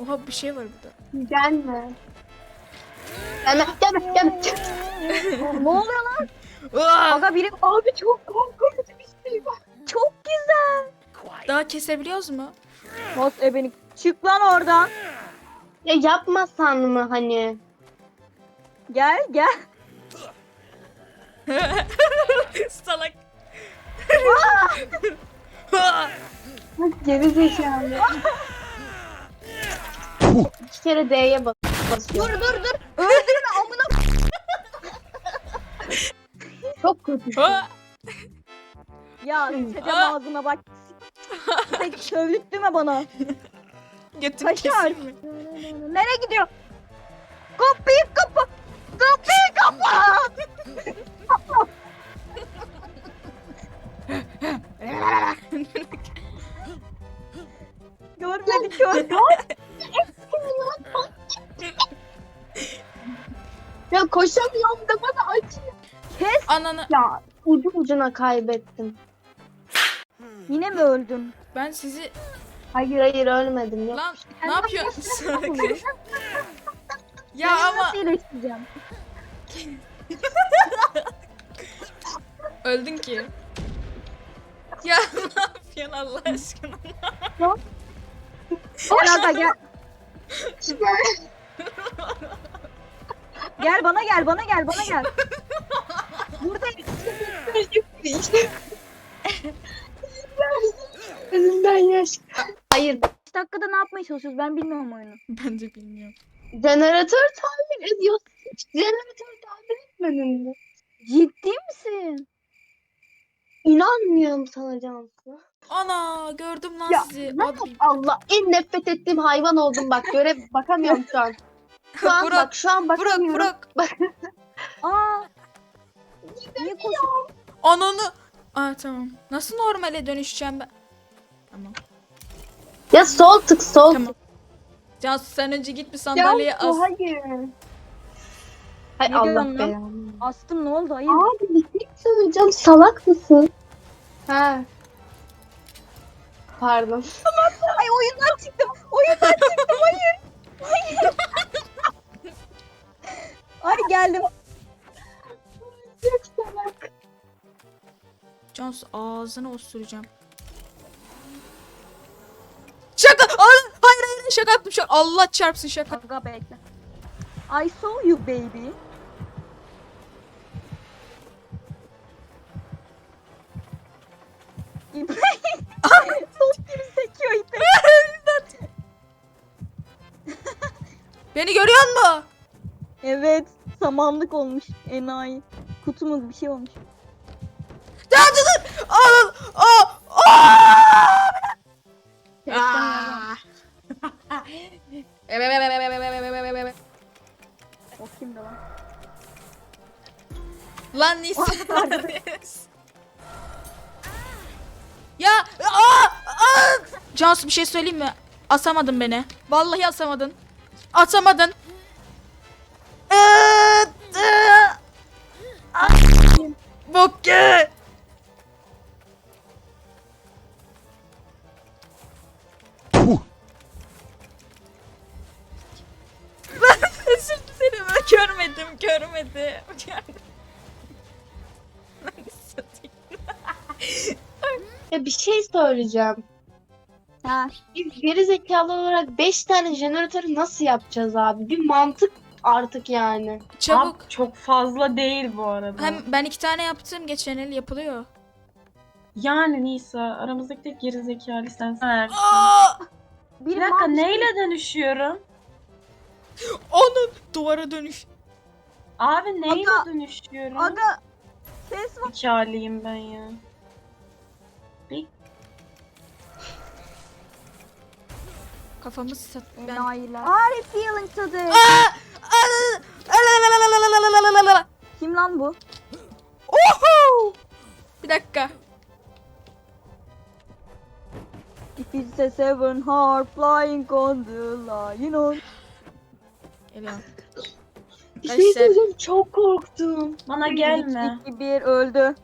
Oha bir şey var burada. Gelme. Gelme gelme gelme. ne oluyor lan? Aa! Aga biri Abi çok korkunç bir şey var. çok güzel. Daha kesebiliyoruz mu? Mos ebenik. Çık lan oradan. Ya yapmasan mı hani? Gel gel. Salak. Geri zekalı. İki kere D'ye bas basıyor. Dur dur dur. Öldürme amına. Çok kötü. Aa! Ya çetem ağzına bak. Tek sövdürtme bana. Götümü Kaçar. keseyim mi? Nereye gidiyor? Kapıyı kapa. Kapıyı kapa. Görmedik görmedik. Ya koşamıyorum da bana acıyor. Kes. Ananı. Ya ucu ucuna kaybettim. Yine mi öldün? Ben sizi... Hayır hayır ölmedim. Yok. Lan ne yapıyorsun? Ya Seni ama nasıl iyileştireceğim? öldün ki. Ya ne yapıyorsun Allah aşkına? Aga gel. Gel bana gel bana gel bana gel. Buradayım. Önümden yaş. Hayır. 5 dakikada ne yapmaya çalışıyoruz ben bilmiyorum oyunu. Ben de bilmiyorum. Jeneratör tamir ediyorsun. Hiç Jeneratör tamir etmedin mi? Ciddi misin? İnanmıyorum sana Cansu. Ana gördüm lan Ya, sizi. Abi, Allah en nefret ettiğim hayvan oldum bak göre bakamıyorum şu an. Şu an Burak, bak şu an Burak bakamıyorum. Burak. Aa. Niye koşuyorsun? Ananı. Aa tamam. Nasıl normale dönüşeceğim ben? Tamam. Ya sol tık sol Tamam. tık. Cansu sen önce git bir sandalyeye Cansu, as. hayır. Hay Ne Allah diyorsun lan? belanı. Astım ne oldu hayır? Abi bir şey söyleyeceğim salak mısın? Ha. Pardon. Ay oyundan çıktım. Oyundan çıktım hayır. Hayır. Ay geldim. Çok salak. Cansu ağzını osuracağım. Şaka. Ay, hayır hayır şaka yaptım şaka. Allah çarpsın şaka. Aga bekle. I saw you baby. Sos gibi sekiyor ipe. Beni görüyor musun? Evet. Samanlık olmuş. Enayi. Kutumuz bir şey olmuş. Cansu dur. Aa, aa, aa. Aa. O kimdi lan? Lan Nisan. ya aa, aa. Cansu bir şey söyleyeyim mi? Asamadın beni. Vallahi asamadın. Atamadın. Görmedim. Ya bir şey söyleyeceğim. Ha. Biz geri zekalı olarak 5 tane jeneratörü nasıl yapacağız abi? Bir mantık artık yani. Çabuk. Abi çok fazla değil bu arada. Hem ben iki tane yaptım geçen el yapılıyor. Yani Nisa aramızdaki tek geri zekalı sensin. Aa! Bir dakika mavi- neyle dönüşüyorum? Onun duvara dönüş. Abi neye Aga- dönüşüyorum? Aga ses var. Hiç haliyim ben ya. Bir Kafamı sat... Ben... Enayiler. Are feeling today? Kim lan bu? Oho! Bir dakika. If it's a seven heart flying on the line on. Elan. Bir şey sen- söyleyeceğim çok korktum. bana gelme. 2 1 öldü.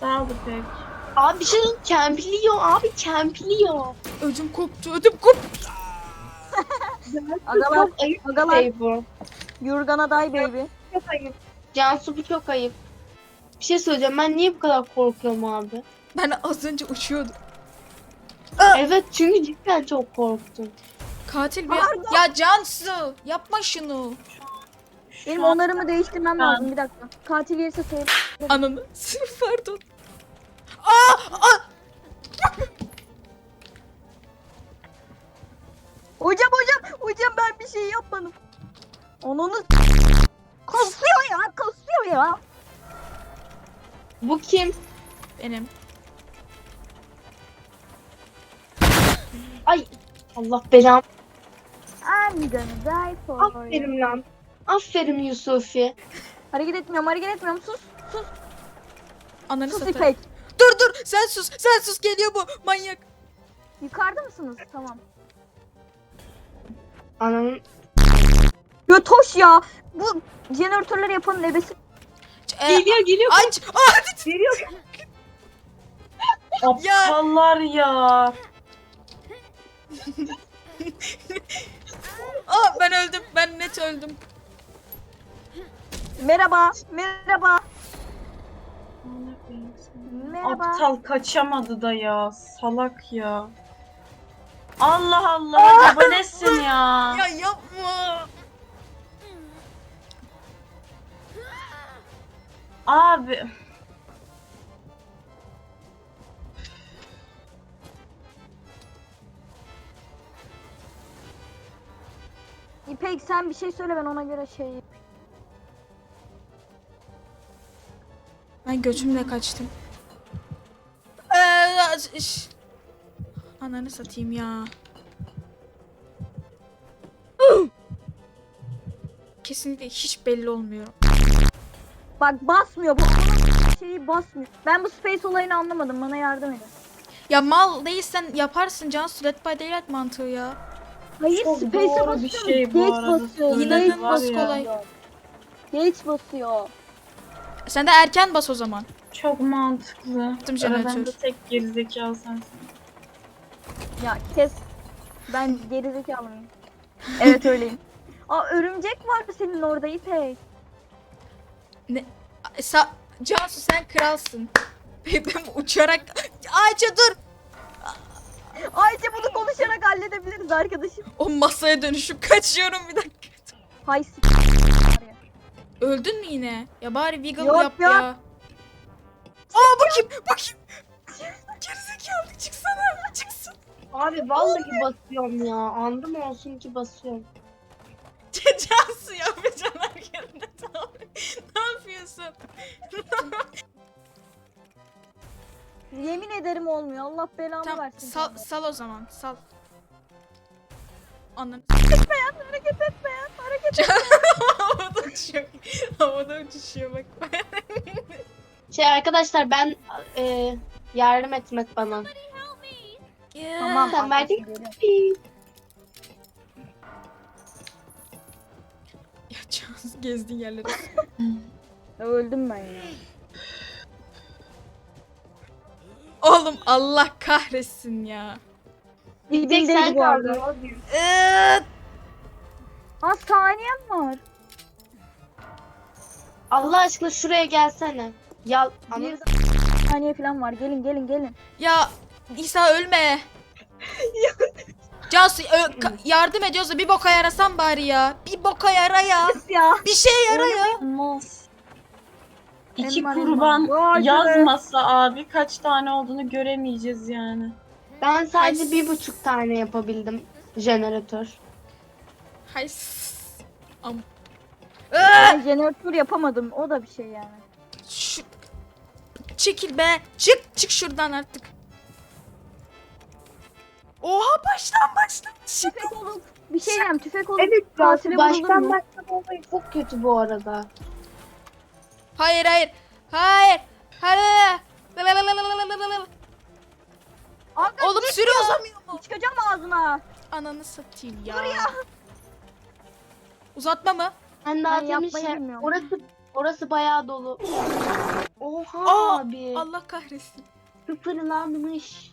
Sağ ol pek. Abi bir şey kempliyor abi kempliyor. Ödüm koptu ödüm koptu. Agalar, Çok ayıp bir agalar. şey bu. You're gonna die baby. Çok ayıp. Cansu bu çok ayıp. Bir şey söyleyeceğim ben niye bu kadar korkuyorum abi? Ben az önce uçuyordum. Evet çünkü cidden çok korktum. Katil bir... Pardon. Ya Cansu yapma şunu. Şu Benim onarımı değiştirmem Ben- lazım bir dakika. Katil gelirse söyle. Ananı. Pardon. Aa! Aa! Hocam hocam hocam ben bir şey yapmadım. Onunu kasıyor ya kasıyor ya. Bu kim? Benim. Ay Allah belam. I'm gonna die for you. Aferin lan. Aferin Yusufi. Hareket etmiyorum hareket etmiyorum sus sus Ananı sus satayım. İpek. Dur dur sen sus sen sus geliyor bu manyak. Yukarıda mısınız? Tamam. Ananın Götoş ya. Bu jeneratörleri yapanın ebesi. Ee, geliyor geliyor. aç. Aa, Geliyor. Aptallar ya. Ben öldüm. Ben net öldüm. Merhaba. Merhaba. Merhaba. Aptal kaçamadı da ya. Salak ya. Allah Allah. Acaba nesin ya? Ya yapma. Abi. İpek sen bir şey söyle ben ona göre şey. Ben götümle kaçtım. Ee, iş- Ananı satayım ya. Kesinlikle hiç belli olmuyor. Bak basmıyor bu onun şeyi basmıyor. Ben bu space olayını anlamadım bana yardım edin. Ya mal değilsen yaparsın Cansu Dead by Daylight mantığı ya. Hayır Çok space'e doğru basıyorum. bir şey bu Geç arada. basıyor. Geç basıyor. kolay. Geç basıyor. Sen de erken bas o zaman. Çok mantıklı. Yaptım jeneratör. Aramızda tek gerizekalı sensin. Ya kes. Ben gerizekalı mıyım? evet öyleyim. Aa örümcek var senin orada İpek. Sa Cansu sen kralsın. Ben uçarak... Ayça dur. Ayrıca bunu konuşarak halledebiliriz arkadaşım. O masaya dönüşüp kaçıyorum bir dakika. Hay s- Öldün mü yine? Ya bari wiggle Yok yap ya. ya. Aa bu kim? Bu kim? Gerizekalı çıksana. Çıksın. Abi vallahi basıyorum ya. Andım olsun ki basıyorum. Cansu yapacaksın hareketini. ne yapıyorsun? Yemin ederim olmuyor. Allah belamı Tamam versin. sal, sana. sal o zaman sal. Anladım. Hareket etme ya. Hareket Havada uçuyor. Havada uçuşuyor bak. Şey arkadaşlar ben e, yardım etmek bana. Tamam. Sen verdin. geliyorum. Ya Cansu gezdiğin yerlere. Öldüm ben ya. Oğlum Allah kahretsin ya. Bir tek Dibimdeydi sen bu arada. kaldın. Ha saniyem var. Allah aşkına şuraya gelsene. Ya ananı Bir saniye falan var. Gelin gelin gelin. ya İsa ölme. Cansu ö- ka- yardım ediyorsa bir boka yarasan bari ya. Bir boka yara ya. Ya. Bir şey yara ya. Olmaz. İki Elman, kurban. Vay be. yazmasa abi kaç tane olduğunu göremeyeceğiz yani. Ben sadece bir buçuk tane yapabildim jeneratör. Hay s- Am. Ee, Ben jeneratör yapamadım. O da bir şey yani. şu... Çekil be. Çık çık şuradan artık. Oha baştan baştan. Çık. Tüfek olup bir şey diyeyim. Tüfek olup Evet katile baştan mu? baştan olayı çok kötü bu arada. Hayır hayır. Hayır. Hayır. Aga, Oğlum git sürü ya. uzamıyor bu. Çıkacağım ağzına. Ananı satayım ya. Dur ya. Uzatma mı? Ben daha Ben demiş yapmayı şey- bilmiyorum. Orası orası bayağı dolu. Oha Aa, abi. Allah kahretsin. Sıfırlanmış.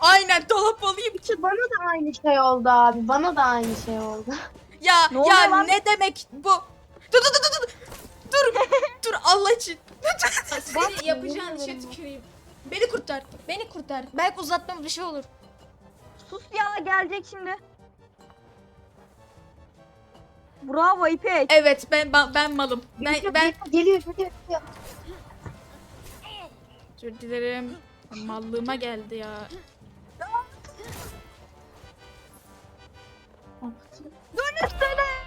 Aynen dolap olayım. Bana da aynı şey oldu abi. Bana da aynı şey oldu. Ya Ne ya lan? ne demek bu? Dur dur dur dur dur. Dur. dur Allah için. Seni yapacağın işe tüküreyim. Beni kurtar. Beni kurtar. Belki uzatmam bir şey olur. Sus ya gelecek şimdi. Bravo İpek. Evet ben ben, ben malım. Ben ben Geliyor geliyor geliyor. özür dilerim. Mallığıma geldi ya. Üç it.